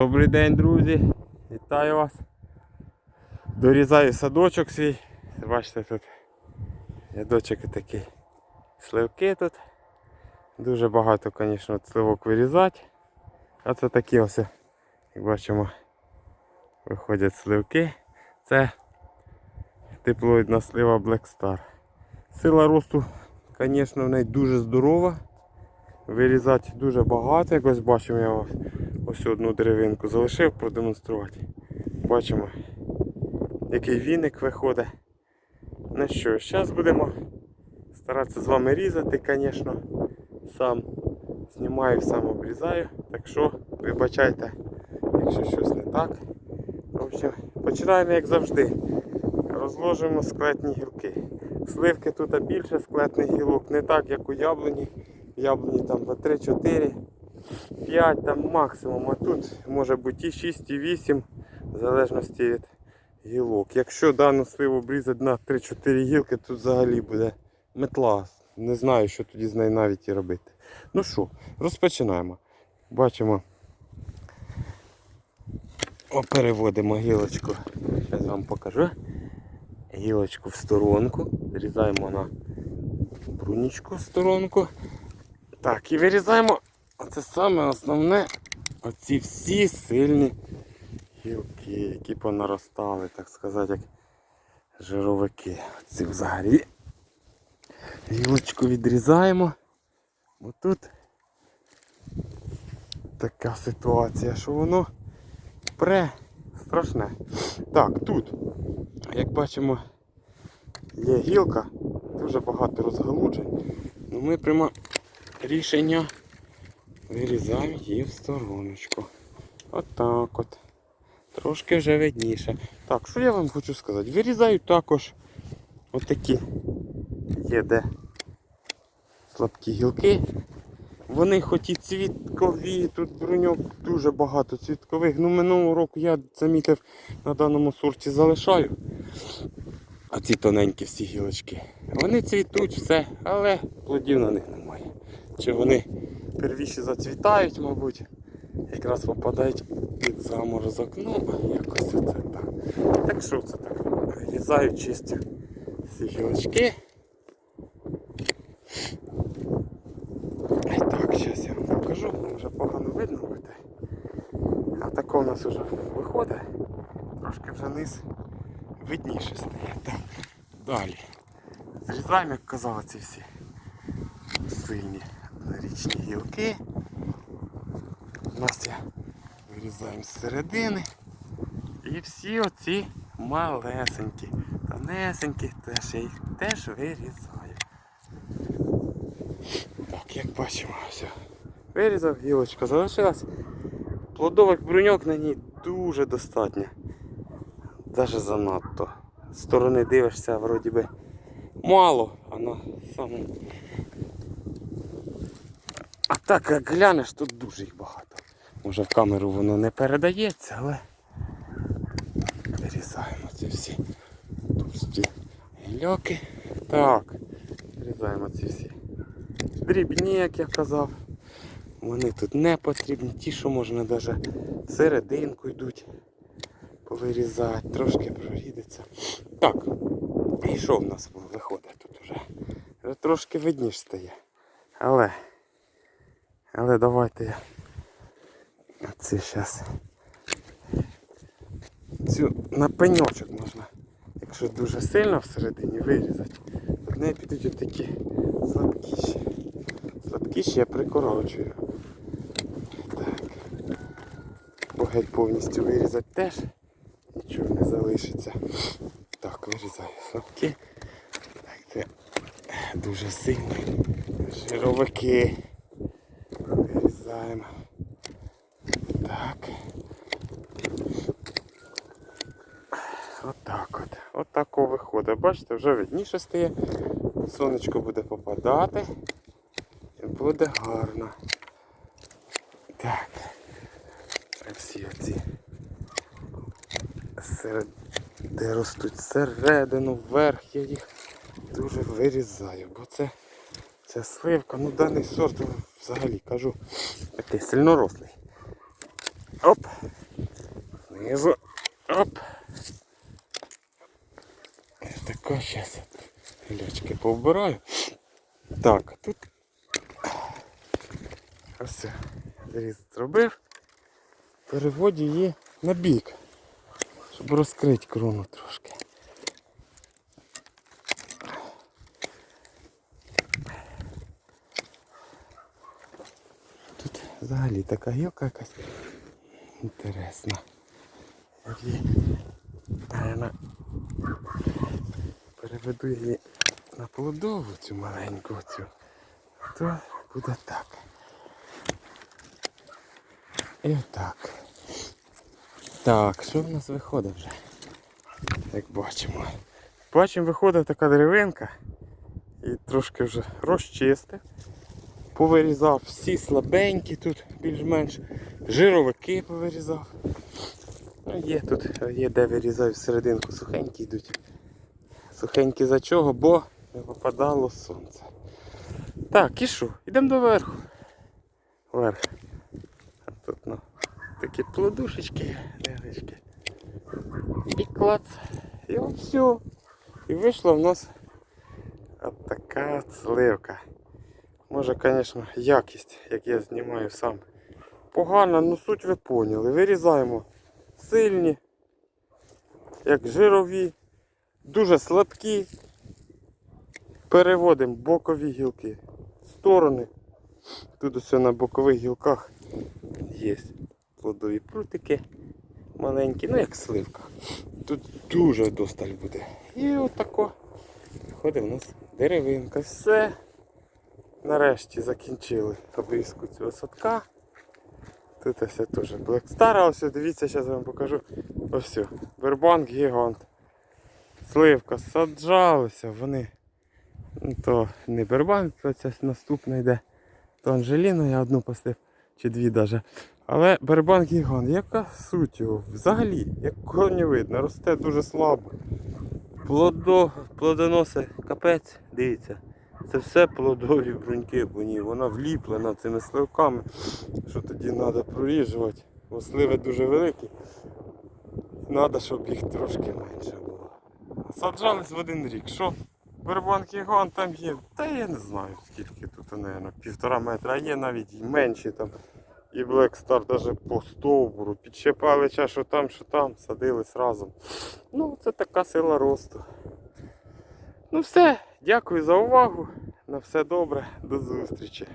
Добрий день, друзі! Вітаю вас! Дорізаю садочок свій. Бачите, тут рядочок такий. Сливки тут. Дуже багато, звісно, сливок вирізати. А це такі ось, як бачимо, виходять сливки. Це теплоїдна слива Black Star. Сила росту, звісно, в неї дуже здорова. Вирізати дуже багато, як ось бачимо, я ось, ось одну деревинку залишив продемонструвати. Бачимо, який віник виходить. Ну що, зараз будемо старатися з вами різати, звісно. Сам знімаю, сам обрізаю. Так що вибачайте, якщо щось не так. В общем, починаємо як завжди. Розложимо склетні гілки. Сливки тут більше склетних гілок, не так як у яблуні. В яблуні там по 3, 4, 5 там максимум, а тут може бути і 6, і 8, в залежності від гілок. Якщо дану сливу обрізати на 3-4 гілки, тут взагалі буде метла. Не знаю, що тоді з нею навіть і робити. Ну що, розпочинаємо. Бачимо. О, переводимо гілочку. Зараз вам покажу. Гілочку в сторонку. Зрізаємо на брунічку в сторонку. Так, і вирізаємо оце саме основне оці всі сильні гілки, які понаростали, так сказати, як жировики. Оці взагалі. Гілочку відрізаємо. Бо тут така ситуація, що воно пре страшне. Так, тут, як бачимо, є гілка, дуже багато розгалуджень. Ну, ми прямо рішення вирізаємо її в стороночку. Отак от. Трошки вже видніше. Так, що я вам хочу сказати? Вирізаю також отакі є де слабкі гілки. Вони хоч і цвіткові, тут бруньок дуже багато цвіткових. Ну минулого року я замітив на даному сорті залишаю. А ці тоненькі всі гілочки. Вони цвітуть все, але плодів на них немає. Чи вони первіші зацвітають, мабуть, якраз попадають під заморозок. Ну, якось це так. Так що це так? Різаю чистю всі гілочки. Так, зараз я вам покажу, вже погано видно буде. А тако у нас вже виходить. Трошки вже низ видніше стає. Так, далі. Зрізаємо, як казали, ці всі сильні однорічні гілки. У нас я вирізаємо з середини. І всі оці малесенькі, тонесенькі, теж я їх теж вирізаю. Так, як бачимо, все. Вирізав, гілочка залишилась. Плодових бруньок на ній дуже достатньо. Даже занадто. З сторони дивишся, вроді би мало, а на самому. Так як глянеш, тут дуже їх багато. Може в камеру воно не передається, але вирізаємо ці всі товсті гільоки. Так, вирізаємо ці всі дрібні, як я казав. Вони тут не потрібні, ті, що можна навіть серединку йдуть повирізати, трошки прорідиться. Так, і що в нас виходить тут? Вже трошки видніш стає. Але, але давайте я оце зараз цю на пеньочок можна, якщо дуже сильно всередині вирізати, в неї підуть отакі слабкіші. Слабкіші я прикорочую. Так. Бо геть повністю вирізати теж нічого не залишиться. Так, вирізаю слабкі. Так, це дуже сильно. Жировики. Вирізаємо. Так. Отак от. Отако виходить. Бачите, вже видніше стає. Сонечко буде попадати. І буде гарно. Так. Всі оці серед... де ростуть всередину, вверх, я їх дуже вирізаю, бо це, це сливка, ну даний сорт взагалі кажу такий сильнорослий. Оп. Знизу. Оп. Тако зараз. Лячки повбираю. Так, тут. Ось. Зріз зробив. Переводю її на бік. Щоб розкрити крону трошки. Взагалі така гілка якась інтересна. Наверно, переведу її на плодову цю маленьку цю, то буде так. І отак. Так, що в нас виходить вже? Як бачимо. Бачимо, виходить така деревинка. І трошки вже розчистив. Повирізав всі слабенькі тут більш-менш. Жировики повирізав. Ну, є тут, є де вирізаю всерединку, сухенькі йдуть. Сухенькі за чого, бо не попадало сонце. Так, і що? Йдемо до верху. Вверх. А тут ну, такі плодушечки невеличкі. І клац. І все. І вийшла в нас от така сливка. Може, звісно, якість, як я знімаю сам. Погана, ну суть ви поняли. Вирізаємо сильні, як жирові, дуже слабкі. Переводимо бокові гілки в сторони. Тут усе на бокових гілках є плодові прутики маленькі, ну як сливка. Тут дуже досталь буде. І отако виходить у нас деревинка. Все. Нарешті закінчили обрізку цього садка. Тут ось теж Black Star, ось дивіться, зараз я вам покажу. Ось все. Бербанк гігант. Сливка саджалися, вони. Ну, то не бербанк, то це наступна йде. То Анжеліна, я одну постив, чи дві даже. Але бербанк гігант, яка суть його? Взагалі, як не видно, росте дуже слабо. Плодо, плодоноси капець, дивіться. Це все плодові бруньки, бо ні, вона вліплена цими сливками, що тоді треба проріжувати. Бо сливи дуже великі. Треба, щоб їх трошки менше було. Саджались в один рік. Що? Бербанк гіган там є. Та я не знаю скільки тут, мабуть, півтора метра, а є навіть і менші там. І Black Star навіть по стовбуру. Підщепали ча, що там, що там, садились разом. Ну, це така сила росту. Ну все, дякую за увагу. На все добре, до зустрічі.